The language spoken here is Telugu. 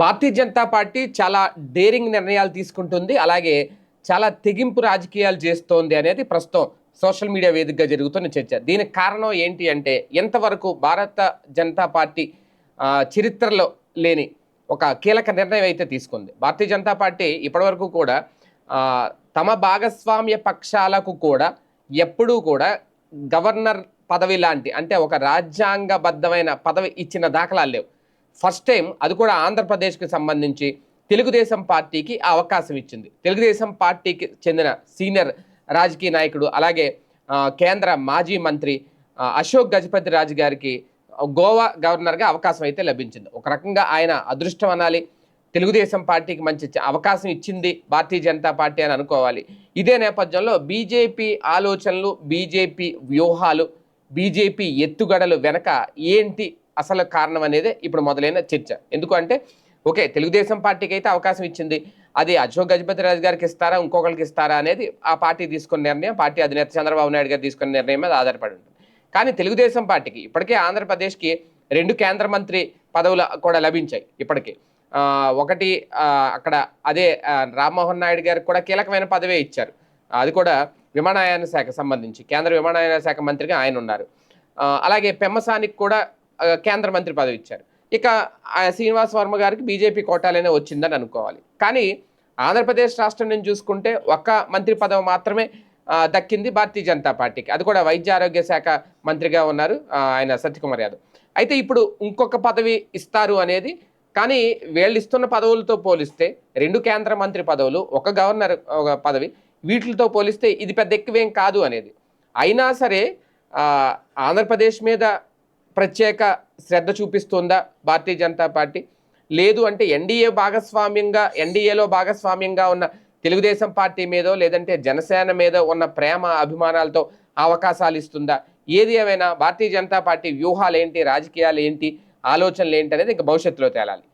భారతీయ జనతా పార్టీ చాలా డేరింగ్ నిర్ణయాలు తీసుకుంటుంది. అలాగే చాలా తెగింపు రాజకీయాలు చేస్తోంది అనేది ప్రస్తుతం సోషల్ మీడియా వేదికగా జరుగుతున్న చర్చ. దీనికి కారణం ఏంటి అంటే ఎంతవరకు భారత జనతా పార్టీ చరిత్రలో లేని ఒక కీలక నిర్ణయం అయితే తీసుకుంది. భారతీయ జనతా పార్టీ ఇప్పటివరకు కూడా తమ భాగస్వామ్య పక్షాలకు కూడా ఎప్పుడూ కూడా గవర్నర్ పదవి లాంటి అంటే ఒక రాజ్యాంగబద్ధమైన పదవి ఇచ్చిన దాఖలాలు లేవు. ఫస్ట్ టైం అది కూడా ఆంధ్రప్రదేశ్కి సంబంధించి తెలుగుదేశం పార్టీకి ఆ అవకాశం ఇచ్చింది. తెలుగుదేశం పార్టీకి చెందిన సీనియర్ రాజకీయ నాయకుడు అలాగే కేంద్ర మాజీ మంత్రి అశోక్ గజపతి రాజు గారికి గోవా గవర్నర్గా అవకాశం అయితే లభించింది. ఒక రకంగా ఆయన అదృష్టం అనాలి. తెలుగుదేశం పార్టీకి మంచి అవకాశం ఇచ్చింది భారతీయ జనతా పార్టీ అని అనుకోవాలి. ఇదే నేపథ్యంలో బీజేపీ ఆలోచనలు బీజేపీ వ్యూహాలు బీజేపీ ఎత్తుగడలు వెనక ఏంటి అసలు కారణం అనేది ఇప్పుడు మొదలైన చర్చ. ఎందుకంటే ఓకే తెలుగుదేశం పార్టీకి అయితే అవకాశం ఇచ్చింది. అది అశోక్ గజపతి రాజు గారికి ఇస్తారా ఇంకొకరికి ఇస్తారా అనేది ఆ పార్టీ తీసుకున్న నిర్ణయం పార్టీ అధినేత చంద్రబాబు నాయుడు గారు తీసుకున్న నిర్ణయం మీద ఆధారపడి ఉంటుంది. కానీ తెలుగుదేశం పార్టీకి ఇప్పటికే ఆంధ్రప్రదేశ్కి రెండు కేంద్ర మంత్రి పదవులు కూడా లభించాయి ఇప్పటికే. ఒకటి అక్కడ అదే రామ్మోహన్ నాయుడు గారికి కూడా కీలకమైన పదవే ఇచ్చారు. అది కూడా విమానయాన శాఖ సంబంధించి కేంద్ర విమానయాన శాఖ మంత్రిగా ఆయన ఉన్నారు. అలాగే పెమ్మసానికి కూడా కేంద్ర మంత్రి పదవి ఇచ్చారు. ఇక ఆ శ్రీనివాస్ వర్మ గారికి బీజేపీ కోటాలనే వచ్చిందని అనుకోవాలి. కానీ ఆంధ్రప్రదేశ్ రాష్ట్రం నుంచి చూసుకుంటే ఒక్క మంత్రి పదవి మాత్రమే దక్కింది భారతీయ జనతా పార్టీకి. అది కూడా వైద్య ఆరోగ్య శాఖ మంత్రిగా ఉన్నారు ఆయన సత్యకుమార్ యాదవ్. అయితే ఇప్పుడు ఇంకొక పదవి ఇస్తారు అనేది కానీ వీళ్ళు ఇస్తున్న పదవులతో పోలిస్తే రెండు కేంద్ర మంత్రి పదవులు ఒక గవర్నర్ ఒక పదవి వీటితో పోలిస్తే ఇది పెద్ద ఎక్కువేం కాదు అనేది. అయినా సరే ఆంధ్రప్రదేశ్ మీద ప్రత్యేక శ్రద్ధ చూపిస్తుందా భారతీయ జనతా పార్టీ? లేదు అంటే ఎన్డీఏ భాగస్వామ్యంగా ఎన్డీఏలో భాగస్వామ్యంగా ఉన్న తెలుగుదేశం పార్టీ మీదో లేదంటే జనసేన మీద ఉన్న ప్రేమ అభిమానాలతో అవకాశాలు ఇస్తుందా? ఏది ఏమైనా భారతీయ జనతా పార్టీ వ్యూహాలు ఏంటి రాజకీయాలు ఏంటి ఆలోచనలు ఏంటి అనేది ఇంకా భవిష్యత్తులో తేలాలి.